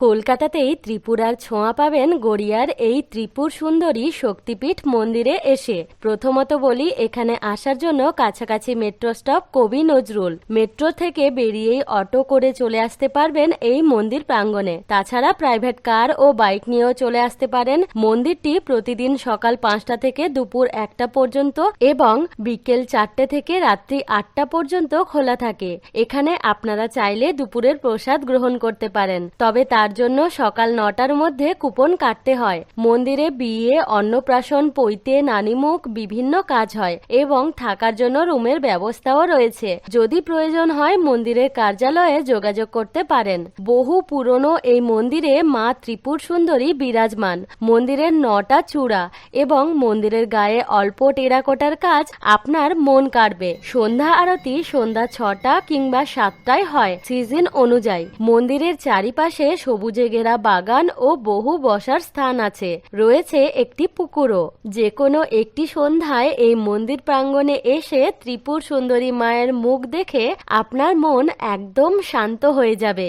কলকাতাতেই ত্রিপুরার ছোঁয়া পাবেন গড়িয়ার এই ত্রিপুর সুন্দরী শক্তিপীঠ মন্দিরে এসে। প্রথমত বলি, এখানে আসার জন্য কাছাকাছি মেট্রো স্টপ কবি নজরুল। মেট্রো থেকে বেরিয়েই অটো করে চলে আসতে পারবেন এই মন্দির প্রাঙ্গণে। তাছাড়া প্রাইভেট কার ও বাইক নিয়েও চলে আসতে পারেন। মন্দিরটি প্রতিদিন সকাল পাঁচটা থেকে দুপুর একটা পর্যন্ত এবং বিকেল চারটে থেকে রাত্রি আটটা পর্যন্ত খোলা থাকে। এখানে আপনারা চাইলে দুপুরের প্রসাদ গ্রহণ করতে পারেন। তবে তার জন্য সকাল নটার মধ্যে কুপন কাটতে হয়। মন্দিরে বিয়ে, অন্নপ্রাশন, পৈতে, নানিমুখ, বিভিন্ন কাজ হয় এবং থাকার জন্য রুমের ব্যবস্থাও রয়েছে। যদি প্রয়োজন হয়, মন্দিরের কার্যালয়ে যোগাযোগ করতে পারেন। বহু পুরনো এই মন্দিরে মা ত্রিপুর সুন্দরী বিরাজমান। মন্দিরের নটা চূড়া এবং মন্দিরের গায়ে অল্প টেরাকোটার কাজ আপনার মন কাড়বে। সন্ধ্যা আরতি সন্ধ্যা ছটা কিংবা সাতটায় হয় সিজন অনুযায়ী। মন্দিরের চারিপাশে সবুজে ঘেরা বাগান ও বহু বসার স্থান আছে। রয়েছে একটি পুকুরও। যে কোনো একটি সন্ধ্যায় এই মন্দির প্রাঙ্গণে এসে ত্রিপুর সুন্দরী মায়ের মুখ দেখে আপনার মন একদম শান্ত হয়ে যাবে।